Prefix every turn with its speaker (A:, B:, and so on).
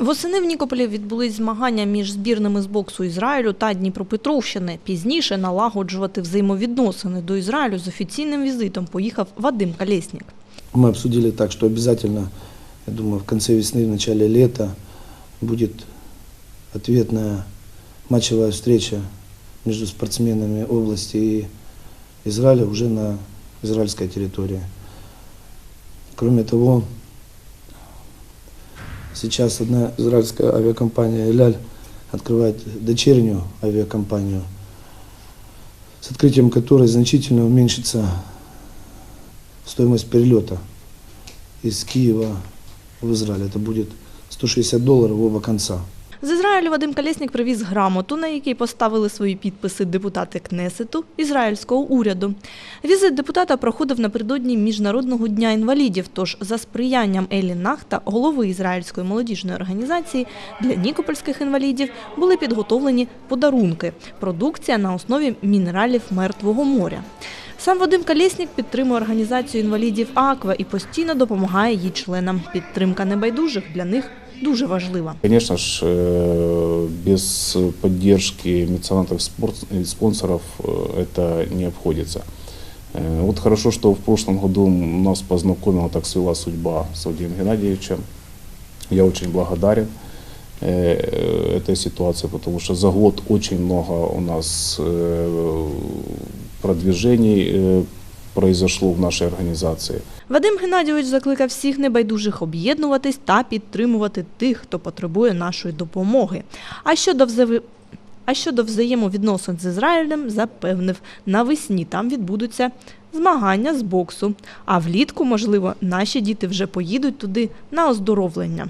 A: Восени в Нікополі відбулись змагання між збірними з боксу Ізраїлю та Дніпропетровщини. Пізніше налагоджувати взаємовідносини до Ізраїлю з офіційним візитом поїхав Вадим Колєснік.
B: Мы обсудили так, что обязательно, я думаю, в конце весны, в начале лета будет ответная матчевая встреча между спортсменами области и Израиля уже на израильской территории. Кроме того, сейчас одна израильская авиакомпания «Эляль» открывает дочернюю авиакомпанию, с открытием которой значительно уменьшится стоимость перелета из Киева в Израиль. Это будет 160 долларов в оба конца.
A: З Ізраїлю Вадим Колєснік привіз грамоту, на якій поставили свої підписи депутати Кнесету ізраїльського уряду. Візит депутата проходив напередодні Міжнародного дня інвалідів. Тож за сприянням Елі Нахта, голови ізраїльської молодіжної організації, для нікопольських інвалідів були підготовлені подарунки – продукція на основі мінералів Мертвого моря. Сам Вадим Колєснік підтримує організацію інвалідів Аква і постійно допомагає її членам. Підтримка небайдужих для них дуже важлива.
C: Конечно ж, э, без поддержки меценатов спорт- и спонсоров э, это не обходится. Э, Вот хорошо, что в прошлом году нас познакомила, так свела судьба с Владимиром Геннадьевичем. Я очень благодарен э, этой ситуации, потому что за год очень много у нас э, продвижений э, произошло в нашей организации.
A: Вадим Геннадійович закликав всіх небайдужих об'єднуватись та підтримувати тих, хто потребує нашої допомоги. А щодо взави... А щодо взаємовідносин з Ізраїлем, запевнив, навесні там відбудуться змагання з боксу. А влітку, можливо, наші діти вже поїдуть туди на оздоровлення.